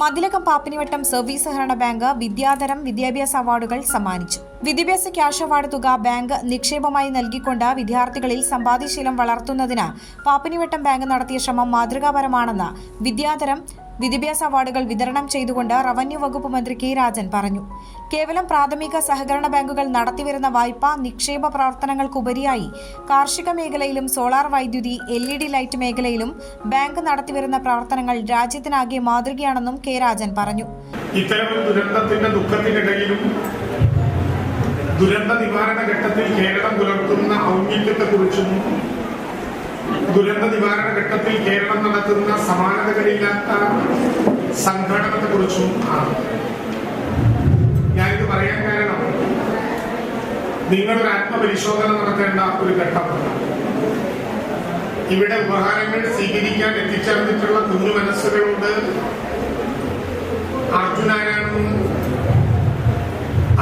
Mathilakam Pappinivattam service സഹകരണ bank വിദ്യാധരം വിദ്യാഭ്യാസ അവാർഡുകൾ സമ്മാനിച്ചു. വിദ്യാഭ്യാസ ക്യാഷ് അവാർഡ് തുക ബാങ്ക് നിക്ഷേപമായി നൽകിക്കൊണ്ട് വിദ്യാർത്ഥികളിൽ സമ്പാദ്യശീലം വളർത്തുന്നതിന് പാപ്പിനിവട്ടം ബാങ്ക് നടത്തിയ ശ്രമം മാതൃകാപരമാണെന്ന് വിദ്യാധരം വിദ്യാഭ്യാസ അവാർഡുകൾ വിതരണം ചെയ്തുകൊണ്ട് റവന്യൂ വകുപ്പ് മന്ത്രി കെ രാജൻ പറഞ്ഞു. കേവലം പ്രാഥമിക സഹകരണ ബാങ്കുകൾ നടത്തിവരുന്ന വായ്പ നിക്ഷേപ പ്രവർത്തനങ്ങൾക്കുപരിയായി കാർഷിക മേഖലയിലും സോളാർ വൈദ്യുതി എൽ ഇ ഡി ലൈറ്റ് മേഖലയിലും ബാങ്ക് നടത്തിവരുന്ന പ്രവർത്തനങ്ങൾ രാജ്യത്തിനാകെ മാതൃകയാണെന്നും കെ രാജൻ പറഞ്ഞു. ഇത്തരം ദുരന്തത്തിന്റെ ദുഃഖത്തിനിടയിലും ദുരന്ത നിവാരണ ഘട്ടത്തിൽ കേരളം പുലർത്തുന്ന ഔന്നിത്യത്തെക്കുറിച്ചും ദുരന്ത നിവാരണ ഘട്ടത്തിൽ കേരളം നടത്തുന്ന സമാനതകളില്ലാത്ത സംഘടനത്തെക്കുറിച്ചും ആണ്. ഞാനിത് പറയാൻ കാരണം നിങ്ങളൊരു ആത്മപരിശോധന നടത്തേണ്ട ഒരു ഘട്ടമാണ്. ഇവിടെ ഉപഹാരങ്ങൾ സ്വീകരിക്കാൻ എത്തിച്ചേർന്നിട്ടുള്ള കുഞ്ഞു മനസ്സുകളുണ്ട്.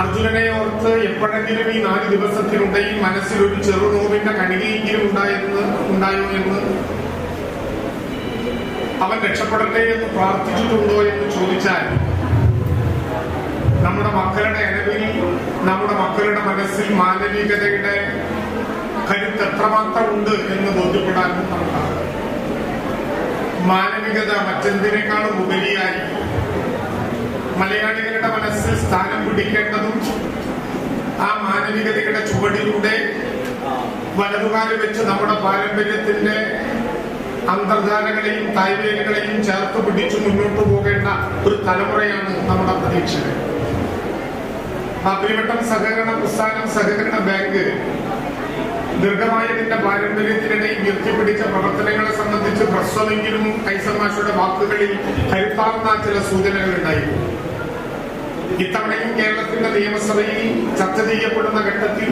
അർജുനനെ ഓർത്ത് എപ്പോഴെങ്കിലും ഈ നാല് ദിവസത്തിനുണ്ടെങ്കിൽ മനസ്സിൽ ഒരു ചെറുനോവിന്റെ കണികയെങ്കിലും ഉണ്ടായെന്ന് ഉണ്ടായോ എന്ന് അവൻ രക്ഷപ്പെടട്ടെ എന്ന് പ്രാർത്ഥിച്ചിട്ടുണ്ടോ എന്ന് ചോദിച്ചാൽ നമ്മുടെ മക്കളുടെ അനവിൽ നമ്മുടെ മക്കളുടെ മനസ്സിൽ മാനവികതയുടെ കരുത്ത് എത്രമാത്രം ഉണ്ട് എന്ന് ബോധ്യപ്പെടാൻ നമുക്കാണ് മാനവികത മറ്റെന്തിനേക്കാളും ഉപരിയായി മലയാളികളുടെ മനസ്സിൽ സ്ഥാനം പിടിക്കേണ്ടതും ആ മാനവികതയുടെ ചുവടിലൂടെ വലതുകാലം വെച്ച് നമ്മുടെ പാരമ്പര്യത്തിന്റെ അന്തർധാരകളെയും തായ്വേലുകളെയും ചേർത്ത് പിടിച്ച് മുന്നോട്ട് പോകേണ്ട ഒരു തലമുറയാണ് നമ്മുടെ പ്രതീക്ഷകൾ. പാപ്പിരിവട്ടം സഹകരണ പ്രസ്ഥാനം സഹകരണ ബാങ്ക് ദീർഘമായതിന്റെ പാരമ്പര്യത്തിനിടയിൽ ഉയർത്തിപ്പിടിച്ച പ്രവർത്തനങ്ങളെ സംബന്ധിച്ച് ഹ്രസ്വമെങ്കിലും കൈസമാഷയുടെ വാക്കുകളിൽ കരുത്താർന്ന ചില സൂചനകൾ ഉണ്ടായിരുന്നു. ഇത്തവണയും കേരളത്തിന്റെ നിയമസഭയിൽ ചർച്ച ചെയ്യപ്പെടുന്ന ഘട്ടത്തിൽ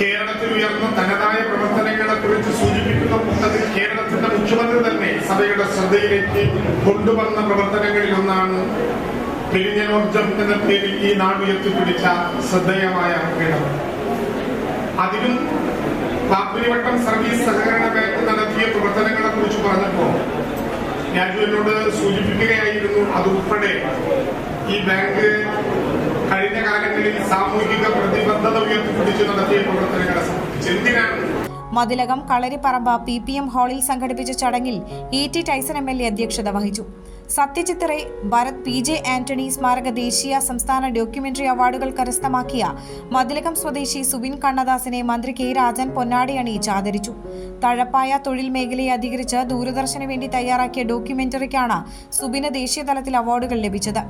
കേരളത്തിൽ ഉയർന്ന തനതായ പ്രവർത്തനങ്ങളെ കുറിച്ച് സൂചിപ്പിക്കുന്ന കൂട്ടത്തിൽ കേരളത്തിന്റെ മുഖ്യമന്ത്രി തന്നെ സഭയുടെ ശ്രദ്ധയിലേക്ക് കൊണ്ടുവന്ന പ്രവർത്തനങ്ങളിൽ ഒന്നാണ് പെരിഞ്ഞനോർജം എന്ന പേരിൽ ഈ നാട് ഉയർത്തിപ്പിടിച്ച ശ്രദ്ധേയമായ ഇടം. അതിലും പാപ്പിരിവട്ടം സർവീസ് സഹകരണ ബാങ്ക് നടത്തിയ പ്രവർത്തനങ്ങളെ കുറിച്ച് പറഞ്ഞപ്പോ രാജു എന്നോട് സൂചിപ്പിക്കുകയായിരുന്നു അതുൾപ്പെടെ ഈ ബാങ്ക് കഴിഞ്ഞ കാലങ്ങളിൽ സാമൂഹിക പ്രതിബദ്ധത ഉയർത്തിപ്പിടിച്ച് നടത്തിയ പ്രവർത്തനങ്ങളെ സംബന്ധിച്ച് എന്തിനാണ്? Mathilakam Kalariparamba P P M ഹാളിൽ സംഘടിപ്പിച്ച ചടങ്ങിൽ E T Tyson M L A അധ്യക്ഷത വഹിച്ചു. സത്യജിത് റേ ഭരത് പി ജെ ആന്റണി സ്മാരക ദേശീയ സംസ്ഥാന ഡോക്യുമെന്ററി അവാർഡുകൾ കരസ്ഥമാക്കിയ മതിലകം സ്വദേശി സുബിൻ കണ്ണദാസിനെ മന്ത്രി കെ രാജൻ പൊന്നാടി അണിയിച്ച് ആദരിച്ചു. തഴപ്പായ തൊഴിൽ മേഖലയെ അധികരിച്ച് ദൂരദർശന് വേണ്ടി തയ്യാറാക്കിയ ഡോക്യുമെന്ററിക്കാണ് സുബിന് ദേശീയതലത്തിൽ അവാർഡുകൾ ലഭിച്ചത്.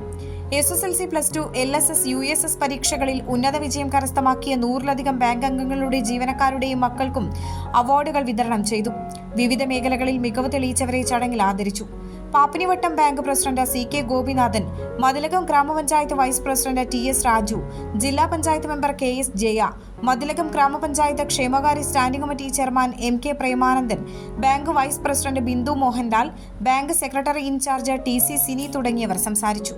S S L C plus two L S S U S S പരീക്ഷകളിൽ ഉന്നത വിജയം കരസ്ഥമാക്കിയ നൂറിലധികം ബാങ്ക് അംഗങ്ങളുടെ ജീവനക്കാരുടെയും മക്കൾക്കും അവാർഡുകൾ വിതരണം ചെയ്തു. വിവിധ മേഖലകളിൽ മികവ് തെളിയിച്ചവരെ ചടങ്ങിൽ ആദരിച്ചു. Pappinivattam bank president C K Gopinathan Mathilakam ഗ്രാമപഞ്ചായത്ത് vice president T S Raju ജില്ലാ panchayat member K S Jaya Mathilakam ഗ്രാമപഞ്ചായത്ത് ക്ഷേമകാര്യ standing committee chairman M K Premanandan bank vice president Bindu Mohanlal bank secretary in charge T C Sini തുടങ്ങിയവർ സംസാരിച്ചു.